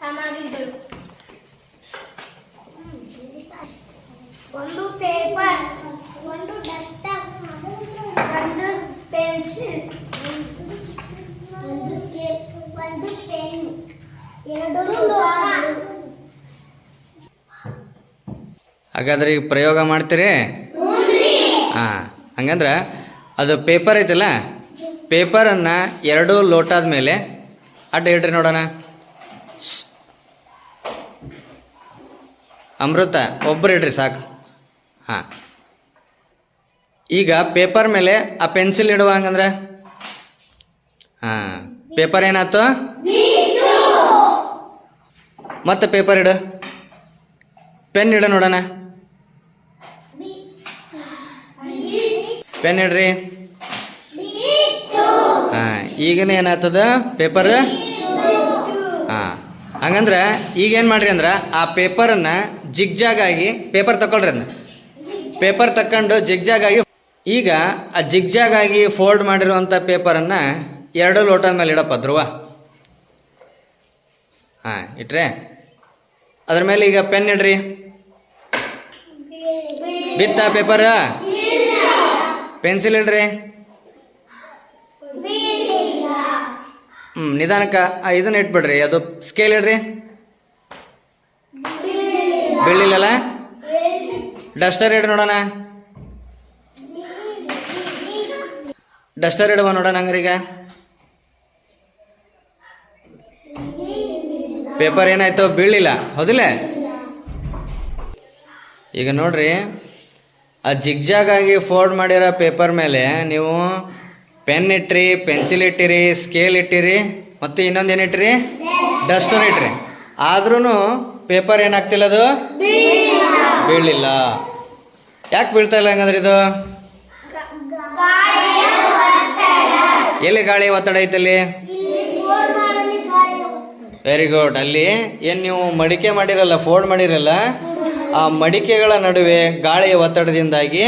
ಸಾಮಗ್ರಿಗಳು. ಒಂದು ಪೇಪರ್ ಒಂದು ಡಸ್ಟರ್ ಒಂದು ಪೆನ್ಸಿಲ್ ಒಂದು ಸ್ಕೇಪ್ ಒಂದು ಪೆನ್ ಎರಡು ಹಾಗಾದ್ರೆ ಈಗ ಪ್ರಯೋಗ ಮಾಡ್ತೀರಿ? ಹಾಂ ಹಂಗಂದ್ರೆ ಅದು ಪೇಪರ್ ಐತಲ್ಲ? ಪೇಪರನ್ನು ಎರಡು ಲೋಟಾದ ಮೇಲೆ ಅಡ್ಡ ಇಡ್ರಿ ನೋಡೋಣ. ಅಮೃತ ಒಬ್ಬರು ಇಡ್ರಿ ಸಾಕು. ಹಾಂ. ಈಗ ಪೇಪರ್ ಮೇಲೆ ಆ ಪೆನ್ಸಿಲ್ ಇಡುವ ಹಂಗಂದ್ರೆ? ಹಾಂ. ಪೇಪರ್ ಏನಾಯ್ತು? ಮತ್ತೆ ಪೇಪರ್ ಇಡು. ಪೆನ್ ಇಡು ನೋಡೋಣ. ಪೆನ್ ಇಡ್ರಿ. ಹಾಂ ಈಗನೇ ಏನಾಗ್ತದ? ಪೇಪರ್ ಹಾಂ ಹಂಗಂದ್ರೆ ಈಗೇನು ಮಾಡ್ರಿ ಅಂದ್ರೆ ಆ ಪೇಪರನ್ನು ಜಿಗ್ಜಾಗ್ ಆಗಿ ಪೇಪರ್ ತಗೊಳ್ರಿ ಅದನ್ನ ಪೇಪರ್ ತಕೊಂಡು ಜಿಗ್ಜಾಗ್ ಆಗಿ ಈಗ ಆ ಜಿಗ್ಜಾಗ್ ಆಗಿ ಫೋಲ್ಡ್ ಮಾಡಿರುವಂಥ ಪೇಪರನ್ನು ಎರಡು ಲೋಟ ಮೇಲೆ ಇಡಪ್ಪ ಧ್ರುವ. ಹಾಂ ಇಟ್ರೆ? ಅದ್ರ ಮೇಲೆ ಈಗ ಪೆನ್ ಇಡ್ರಿ. ಬಿತ್ತ ಪೇಪರ್ ಪೆನ್ಸಿಲ್ ಇಡ್ರಿ. ಹ್ಞೂ ನಿಧಾನಕ್ಕೆ ಇದನ್ನ ಇಟ್ಬಿಡ್ರಿ, ಅದು ಸ್ಕೇಲ್ ಇಡ್ರಿ ಬೆಳ್ಳಿಲ್ಲ ಡಸ್ಟರ್ ಇಡ್ ನೋಡೋಣ. ಡಸ್ಟರ್ ಇಡುವ ನೋಡೋಣ ಹಂಗ್ರೀಗ. ಪೇಪರ್ ಏನಾಯ್ತು? ಬೀಳಿಲ್ಲ ಹೌದಿಲ್ಲ? ಈಗ ನೋಡ್ರಿ, ಆ ಜಿಗ್ಜಾಗ್ ಆಗಿ ಫೋಲ್ಡ್ ಮಾಡಿರೋ ಪೇಪರ್ ಮೇಲೆ ನೀವು ಪೆನ್ ಇಟ್ಟಿರಿ ಪೆನ್ಸಿಲ್ ಇಟ್ಟಿರಿ ಸ್ಕೇಲ್ ಇಟ್ಟಿರಿ, ಮತ್ತು ಇನ್ನೊಂದು ಏನು ಡಸ್ಟರ್ ಇಟ್ಟಿರಿ ಆದ್ರೂ ಪೇಪರ್ ಏನಾಗ್ತಿಲ್ಲ ಅದು? ಬೀಳಿಲ್ಲ. ಯಾಕೆ ಬೀಳ್ತಾ ಇಲ್ಲ ಹಂಗಂದ್ರೆ ಇದು? ಎಲ್ಲಿ ಗಾಳಿ ಒತ್ತಡ ಐತಲ್ಲಿ? ವೆರಿ ಗುಡ್ ಅಲ್ಲಿ ಏನು ನೀವು ಮಡಿಕೆ ಮಾಡಿರಲ್ಲ ಫೋಲ್ಡ್ ಮಾಡಿರಲ್ಲ, ಆ ಮಡಿಕೆಗಳ ನಡುವೆ ಗಾಳಿಯ ಒತ್ತಡದಿಂದಾಗಿ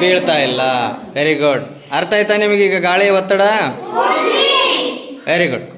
ಬೀಳ್ತಾ ಇಲ್ಲ. ವೆರಿ ಗುಡ್ ಅರ್ಥ ಆಯ್ತಾ ನಿಮಗೆ ಈಗ ಗಾಳಿಯ ಒತ್ತಡ? Very good